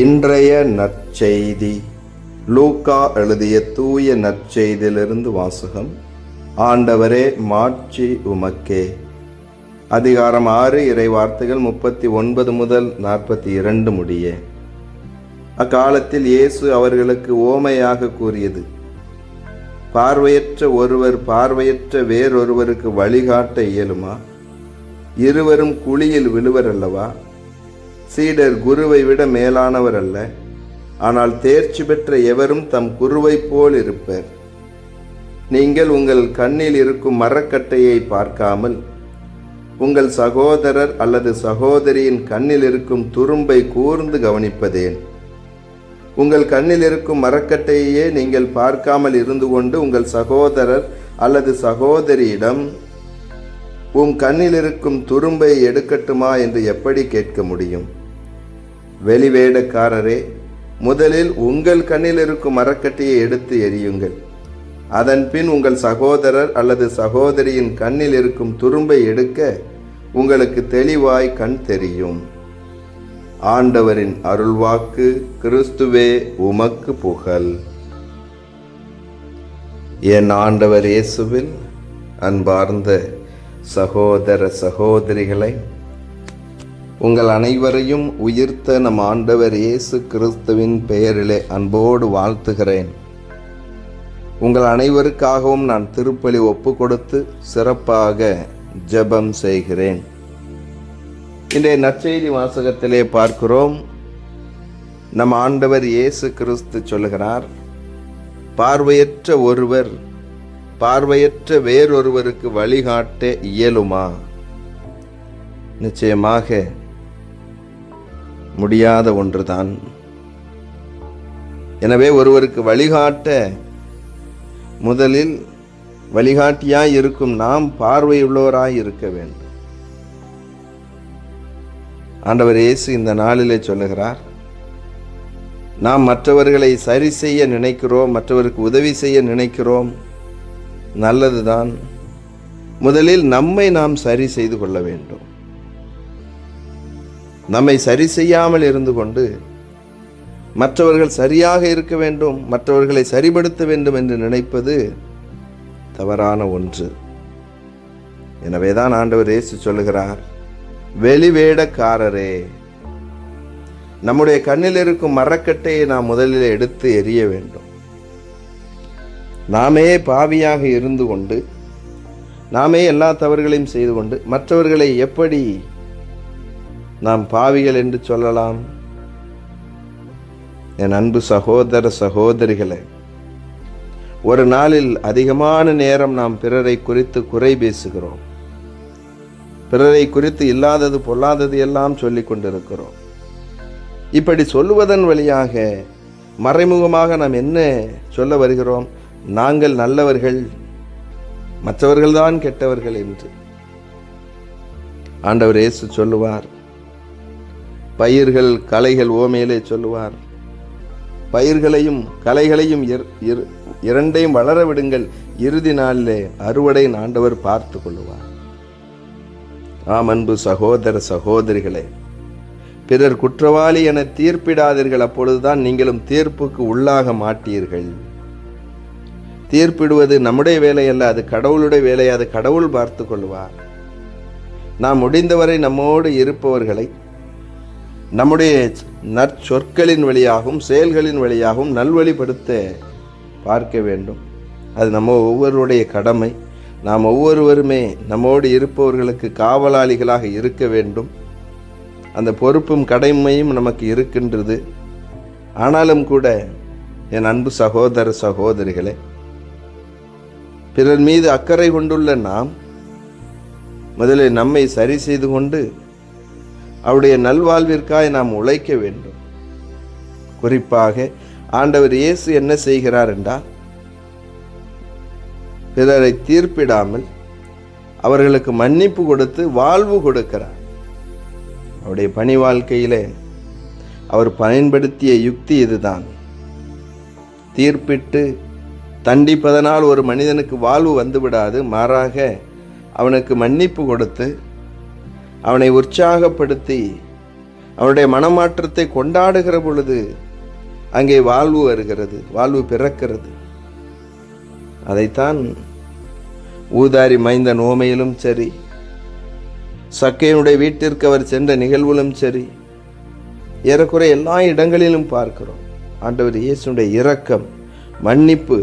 இன்றைய நற்செய்தி. லூக்கா எழுதிய தூய நற்செய்தியிலிருந்து வாசகம். ஆண்டவரே மாட்சி உமக்கே. அதிகாரம் ஆறு இறை வார்த்தைகள் முப்பத்தி ஒன்பது முதல் நாற்பத்தி இரண்டு முடிய. அக்காலத்தில் இயேசு அவர்களுக்கு ஓமையாக கூறியது பார்வையற்ற ஒருவர் பார்வையற்ற வேறொருவருக்கு வழிகாட்ட இயலுமா? இருவரும் குழியில் விழுவர் அல்லவா சீடர் குருவை விட மேலானவர் அல்ல. ஆனால் தேர்ச்சி பெற்ற எவரும் தம் குருவைப் போல் இருப்பர். நீங்கள் உங்கள் கண்ணில் இருக்கும் மரக்கட்டையை பார்க்காமல் உங்கள் சகோதரர் அல்லது சகோதரியின் கண்ணில் இருக்கும் துரும்பை கூர்ந்து கவனிப்பதேன். உங்கள் கண்ணில் இருக்கும் மரக்கட்டையே நீங்கள் பார்க்காமல் இருந்து கொண்டு உங்கள் சகோதரர் அல்லது சகோதரியிடம் உம் கண்ணில் இருக்கும் துரும்பை எடுக்கட்டுமா? என்று எப்படி கேட்க முடியும்? வெளிவேடக்காரரே முதலில் உங்கள் கண்ணில் இருக்கும் மரக்கட்டையை எடுத்து எரியுங்கள் அதன் பின் உங்கள் சகோதரர் அல்லது சகோதரியின் கண்ணில் இருக்கும் துரும்பை எடுக்க உங்களுக்கு தெளிவாய் கண் தெரியும். ஆண்டவரின் அருள்வாக்கு கிறிஸ்துவே உமக்கு புகழ். என் ஆண்டவர் இயேசுவில் அன்பார்ந்த சகோதர சகோதரிகளை உங்கள் அனைவரையும் உயிர்த்த நம் ஆண்டவர் இயேசு கிறிஸ்துவின் பெயரிலே அன்போடு வாழ்த்துகிறேன். உங்கள் அனைவருக்காகவும் நான் திருப்பலி ஒப்பு கொடுத்து சிறப்பாக ஜெபம் செய்கிறேன். இன்றைய நற்செய்தி வாசகத்திலே பார்க்கிறோம். நம் ஆண்டவர் இயேசு கிறிஸ்து சொல்லுகிறார் பார்வையற்ற ஒருவர் பார்வையற்ற வேறொருவருக்கு வழிகாட்ட இயலுமா? நிச்சயமாக முடியாத ஒன்றுதான். எனவே ஒருவருக்கு வழிகாட்ட முதலில் வழிகாட்டியாய் இருக்கும் நாம் பார்வையுள்ளவராய் இருக்க வேண்டும். ஆண்டவர் இயேசு இந்த நாளிலே சொல்லுகிறார் நாம் மற்றவர்களை சரி செய்ய நினைக்கிறோம் மற்றவருக்கு உதவி செய்ய நினைக்கிறோம் நல்லதுதான். முதலில் நம்மை நாம் சரி செய்து கொள்ள வேண்டும். நம்மை சரி செய்யாமல் இருந்து கொண்டு மற்றவர்கள் சரியாக இருக்க வேண்டும் மற்றவர்களை சரிபடுத்த வேண்டும் என்று நினைப்பது தவறான ஒன்று. எனவேதான் ஆண்டவர் இயேசு சொல்லுகிறார் வெளிவேடக்காரரே நம்முடைய கண்ணில் இருக்கும் மரக்கட்டையை நாம் முதலில் எடுத்து எரிய வேண்டும். நாமே பாவியாக இருந்து கொண்டு நாமே எல்லா தவறுகளையும் செய்து கொண்டு மற்றவர்களை எப்படி நாம் பாவிகள் என்று சொல்லலாம். என் அன்பு சகோதர சகோதரிகளை ஒரு நாளில் அதிகமான நேரம் நாம் பிறரை குறித்து குறை பேசுகிறோம். பிறரை குறித்து இல்லாதது பொல்லாதது எல்லாம் சொல்லிக் கொண்டிருக்கிறோம். இப்படி சொல்லுவதன் வழியாக மறைமுகமாக நாம் என்ன சொல்ல வருகிறோம்? நாங்கள் நல்லவர்கள் மற்றவர்கள்தான் கெட்டவர்கள் என்று. ஆண்டவர் இயேசு சொல்லுவார் பயிர்கள் கலைகள் ஓமையிலே சொல்லுவார். பயிர்களையும் கலைகளையும் இரண்டையும் வளர விடுங்கள். இறுதி நாளிலே அறுவடை ஆண்டவர் பார்த்து கொள்ளுவார். ஆம் அன்பு சகோதர சகோதரிகளே பிறர் குற்றவாளி என தீர்ப்பிடாதீர்கள். அப்பொழுதுதான் நீங்களும் தீர்ப்புக்கு உள்ளாக மாட்டீர்கள். தீர்ப்பிடுவது நம்முடைய வேலை அல்ல அது கடவுளுடைய வேலை அது கடவுள் பார்த்து கொள்வார். நாம் முடிந்தவரை நம்மோடு இருப்பவர்களை நம்முடைய நற்சொற்களின் வழியாகவும் செயல்களின் வழியாகவும் நல்வழிப்படுத்த பார்க்க வேண்டும். அது நம்ம ஒவ்வொருடைய கடமை. நாம் ஒவ்வொருவருமே நம்மோடு இருப்பவர்களுக்கு காவலாளிகளாக இருக்க வேண்டும். அந்த பொறுப்பும் கடமையும் நமக்கு இருக்கின்றது. ஆனாலும் கூட என் அன்பு சகோதர சகோதரிகளே பிறர் மீது அக்கறை கொண்டுள்ள நாம் முதலில் நம்மை சரி செய்து கொண்டு அவருடைய நல்வாழ்விற்காக நாம் உழைக்க வேண்டும். குறிப்பாக ஆண்டவர் இயேசு என்ன செய்கிறார் என்றால் பிறரை தீர்ப்பிடாமல் அவர்களுக்கு மன்னிப்பு கொடுத்து வாழ்வு கொடுக்கிறார். அவருடைய பணி வாழ்க்கையிலே அவர் பயன்படுத்திய யுக்தி இதுதான். தீர்ப்பிட்டு தண்டிப்பதனால் ஒரு மனிதனுக்கு வாழ்வு வந்துவிடாது மாறாக அவனுக்கு மன்னிப்பு கொடுத்து அவனை உற்சாகப்படுத்தி அவனுடைய மனமாற்றத்தை கொண்டாடுகிற பொழுது அங்கே வாழ்வு வருகிறது வாழ்வு பிறக்கிறது. அதைத்தான் ஊதாரி மைந்த நோமையிலும் சரி சக்கையனுடைய வீட்டிற்கு அவர் சென்ற நிகழ்விலும் சரி ஏறக்குறைய எல்லா இடங்களிலும் பார்க்கிறோம். ஆண்டவர் இயேசுடைய இரக்கம் மன்னிப்பு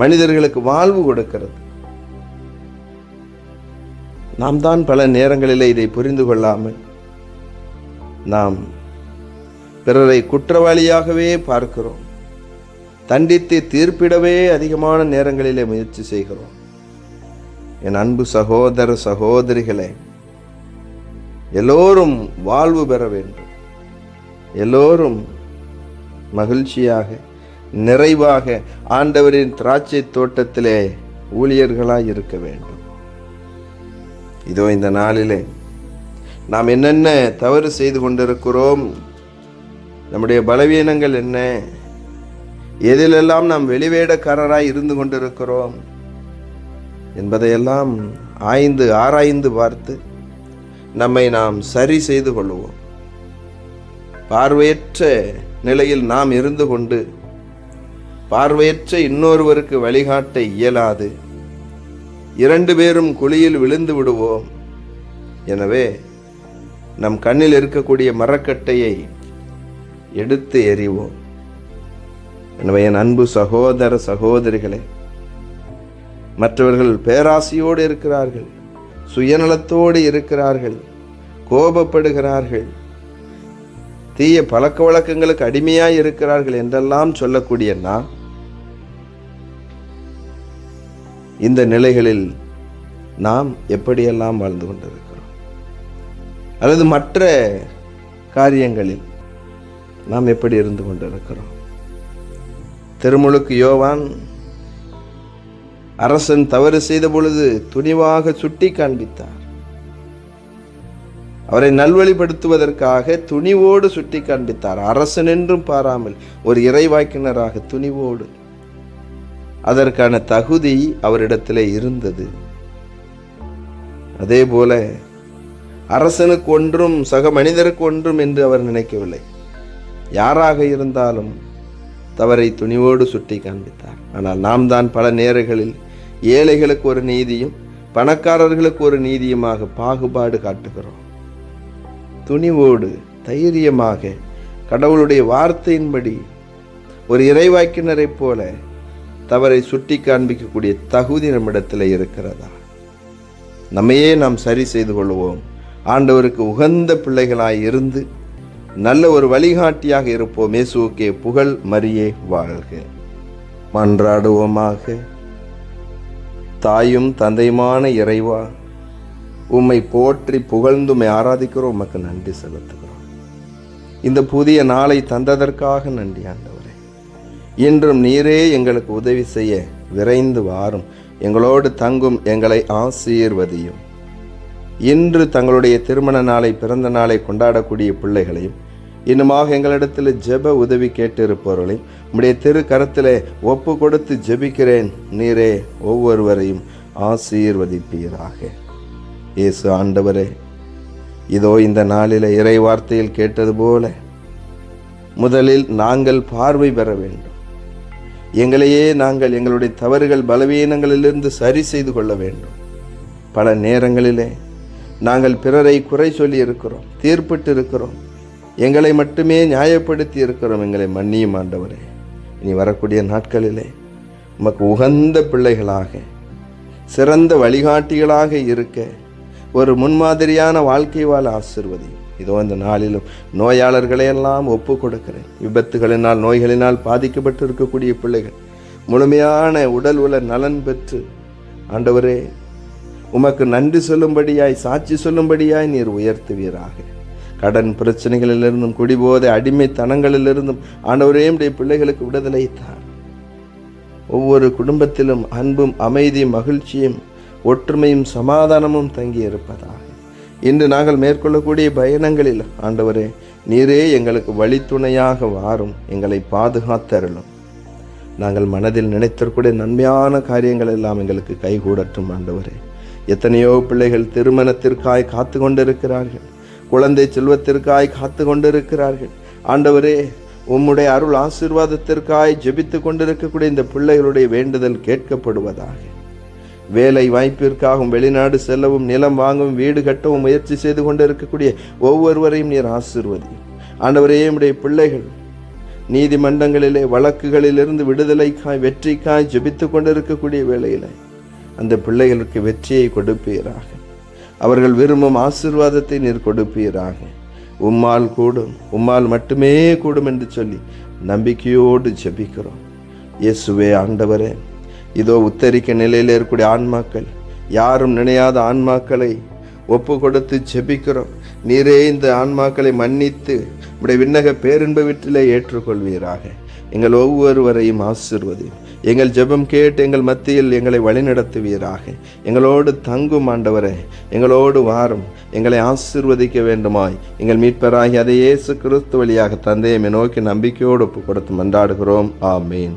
மனிதர்களுக்கு வாழ்வு கொடுக்கிறது. நாம் தான் பல நேரங்களில் இதை புரிந்து கொள்ளாமல் நாம் பிறரை குற்றவாளியாகவே பார்க்கிறோம். தண்டித்து தீர்ப்பிடவே அதிகமான நேரங்களிலே முயற்சி செய்கிறோம். என் அன்பு சகோதர சகோதரிகளே எல்லோரும் வாழ்வு பெற வேண்டும். எல்லோரும் மகிழ்ச்சியாக நிறைவாக ஆண்டவரின் திராட்சை தோட்டத்திலே ஊழியர்களாக இருக்க வேண்டும். இதோ இந்த நாளிலே நாம் என்னென்ன தவறு செய்து கொண்டிருக்கிறோம் நம்முடைய பலவீனங்கள் என்ன எதிலெல்லாம் நாம் வெளிவேடக்காரராய் இருந்து கொண்டிருக்கிறோம் என்பதையெல்லாம் ஆய்ந்து ஆராய்ந்து பார்த்து நம்மை நாம் சரி செய்து கொள்வோம். பார்வையற்ற நிலையில் நாம் இருந்து கொண்டு பார்வையற்ற இன்னொருவருக்கு வழிகாட்ட இயலாது. இரண்டு பேரும் குழியில் விழுந்து விடுவோம். எனவே நம் கண்ணில் இருக்கக்கூடிய மரக்கட்டையை எடுத்து எறிவோம். எனவே என் அன்பு சகோதர சகோதரிகளே மற்றவர்கள் பேராசையோடு இருக்கிறார்கள் சுயநலத்தோடு இருக்கிறார்கள் கோபப்படுகிறார்கள் தீய பழக்க வழக்கங்களுக்கு அடிமையாக இருக்கிறார்கள் என்றெல்லாம் சொல்லக்கூடிய நான் இந்த நிலைகளில் நாம் எப்படியெல்லாம் வாழ்ந்து கொண்டிருக்கிறோம்? அல்லது மற்ற காரியங்களில் நாம் எப்படி இருந்து கொண்டிருக்கிறோம்? திருமுழுக்கு யோவான் அரசன் தவறு செய்த பொழுது துணிவாக சுட்டி காண்பித்தார். அவரை நல்வழிப்படுத்துவதற்காக துணிவோடு சுட்டி காண்பித்தார். அரசன் என்றும் பாராமல் ஒரு இறைவாக்கினராக துணிவோடு அதற்கான தகுதி அவரிடத்தில் இருந்தது. அதே போல அரசனுக்கு ஒன்றும் சக மனிதருக்கு ஒன்றும் என்று அவர் நினைக்கவில்லை. யாராக இருந்தாலும் தவறை துணிவோடு சுட்டி காண்பித்தார். ஆனால் நாம் தான் பல நேரங்களில் ஏழைகளுக்கு ஒரு நீதியும் பணக்காரர்களுக்கு ஒரு நீதியுமாக பாகுபாடு காட்டுகிறோம். துணிவோடு தைரியமாக கடவுளுடைய வார்த்தையின்படி ஒரு இறைவாக்கினரைப் போல தவறை சுட்டி காண்பிக்கக்கூடிய தகுதி நம்மிடத்தில் இருக்கிறதா? நம்மையே நாம் சரி செய்து கொள்வோம். ஆண்டவருக்கு உகந்த பிள்ளைகளாய் இருந்து நல்ல ஒரு வழிகாட்டியாக இருப்போம். இயேசுக்கே புகழ் மரியே வாழ்க. மன்றாடுவோமாக. தாயும் தந்தையுமான இறைவா உம்மை போற்றி புகழ்ந்து உம்மை ஆராதிக்கிறோம். உமக்கு நன்றி செலுத்துகிறோம். இந்த புதிய நாளை தந்ததற்காக நன்றி ஆண்டவர். இன்றும் நீரே எங்களுக்கு உதவி செய்ய விரைந்து வாரும். எங்களோடு தங்கும் எங்களை ஆசீர்வதியும். இன்று தங்களுடைய திருமண நாளை பிறந்த நாளை கொண்டாடக்கூடிய பிள்ளைகளையும் இன்னுமாக எங்களிடத்தில் ஜெப உதவி கேட்டிருப்பவர்களையும் உம்முடைய திரு கரத்திலே ஒப்பு கொடுத்து ஜெபிக்கிறேன். நீரே ஒவ்வொருவரையும் ஆசீர்வதிப்பீராக. இயேசு ஆண்டவரே இதோ இந்த நாளில் இறை வார்த்தையில் கேட்டது போல முதலில் நாங்கள் பார்வை பெற வேண்டும். எங்களையே நாங்கள் எங்களுடைய தவறுகள் பலவீனங்களிலிருந்து சரி செய்து கொள்ள வேண்டும். பல நேரங்களிலே நாங்கள் பிறரை குறை சொல்லி இருக்கிறோம் தீர்ப்பிட்டு இருக்கிறோம். எங்களை மட்டுமே நியாயப்படுத்தி இருக்கிறோம். எங்களை மன்னியும் ஆண்டவரே. இனி வரக்கூடிய நாட்களிலே உமக்கு உகந்த பிள்ளைகளாக சிறந்த வழிகாட்டிகளாக இருக்க ஒரு முன்மாதிரியான வாழ்க்கை வாழ ஆசிர்வதி இதோ இந்த நாளிலும் நோயாளர்களையெல்லாம் ஒப்பு கொடுக்கிறேன் விபத்துகளினால் நோய்களினால் பாதிக்கப்பட்டு இருக்கக்கூடிய பிள்ளைகள். முழுமையான உடல் உல நலன் பெற்று ஆண்டவரே உமக்கு நன்றி சொல்லும்படியாய் சாட்சி சொல்லும்படியாய் நீர் உயர்த்துவீராக. கடன் பிரச்சனைகளிலிருந்தும் குடிபோதை அடிமைத்தனங்களிலிருந்தும் ஆண்டவரே உடைய பிள்ளைகளுக்கு விடுதலை ஒவ்வொரு குடும்பத்திலும் அன்பும் அமைதியும் மகிழ்ச்சியும் ஒற்றுமையும் சமாதானமும் தங்கி இருப்பதாக இன்று நாங்கள் மேற்கொள்ளக்கூடிய பயணங்களில் ஆண்டவரே நீரே எங்களுக்கு வழித்துணையாக வாரும் எங்களை பாதுகாத்தருளும். நாங்கள் மனதில் நினைத்திருக்கூடிய நன்மையான காரியங்கள் எல்லாம் எங்களுக்கு கைகூடட்டும் ஆண்டவரே. எத்தனையோ பிள்ளைகள் திருமணத்திற்காய் காத்து கொண்டிருக்கிறார்கள். குழந்தை செல்வத்திற்காய் காத்து கொண்டிருக்கிறார்கள். ஆண்டவரே உம்முடைய அருள் ஆசீர்வாதத்திற்காய் ஜெபித்து கொண்டிருக்கக்கூடிய இந்த பிள்ளைகளுடைய வேண்டுதல் கேட்கப்படுவதாக. வேலை வாய்ப்பிற்காகவும் வெளிநாடு செல்லவும் நிலம் வாங்கவும் வீடு கட்டவும் முயற்சி செய்து கொண்டிருக்கக்கூடிய ஒவ்வொருவரையும் நீர் ஆசிர்வதி ஆண்டவரே உடைய பிள்ளைகள் நீதிமன்றங்களிலே வழக்குகளிலிருந்து விடுதலைக்காய் வெற்றிக்காய் ஜெபித்து கொண்டிருக்கக்கூடிய வேளையில் அந்த பிள்ளைகளுக்கு வெற்றியை கொடுப்பீராக. அவர்கள் விரும்பும் ஆசீர்வாதத்தை நீர் கொடுப்பீராக. உம்மால் கூடும் உம்மால் மட்டுமே கூடும் என்று சொல்லி நம்பிக்கையோடு ஜெபிக்கிறோம். இயேசுவே ஆண்டவரே இதோ உத்தரிக்க நிலையில் இருக்கக்கூடிய ஆன்மாக்கள் யாரும் நினையாத ஆன்மாக்களை ஒப்பு கொடுத்து ஜெபிக்கிறோம். நீரே இந்த ஆன்மாக்களை மன்னித்து உடைய விண்ணக பேரின்ப வீட்டிலே ஏற்றுக்கொள்வீராக. எங்கள் ஒவ்வொருவரையும் ஆசிர்வதி எங்கள் ஜெபம் கேட்டு எங்கள் மத்தியில் எங்களை வழிநடத்துவீராக. எங்களோடு தங்கும் ஆண்டவரே எங்களோடு வாரும். எங்களை ஆசிர்வதிக்க வேண்டுமாய். எங்கள் மீட்பராகி அதை இயேசு கிறிஸ்து வழியாக தந்தையை நோக்கி நம்பிக்கையோடு ஒப்பு கொடுத்து மன்றாடுகிறோம். ஆமீன்.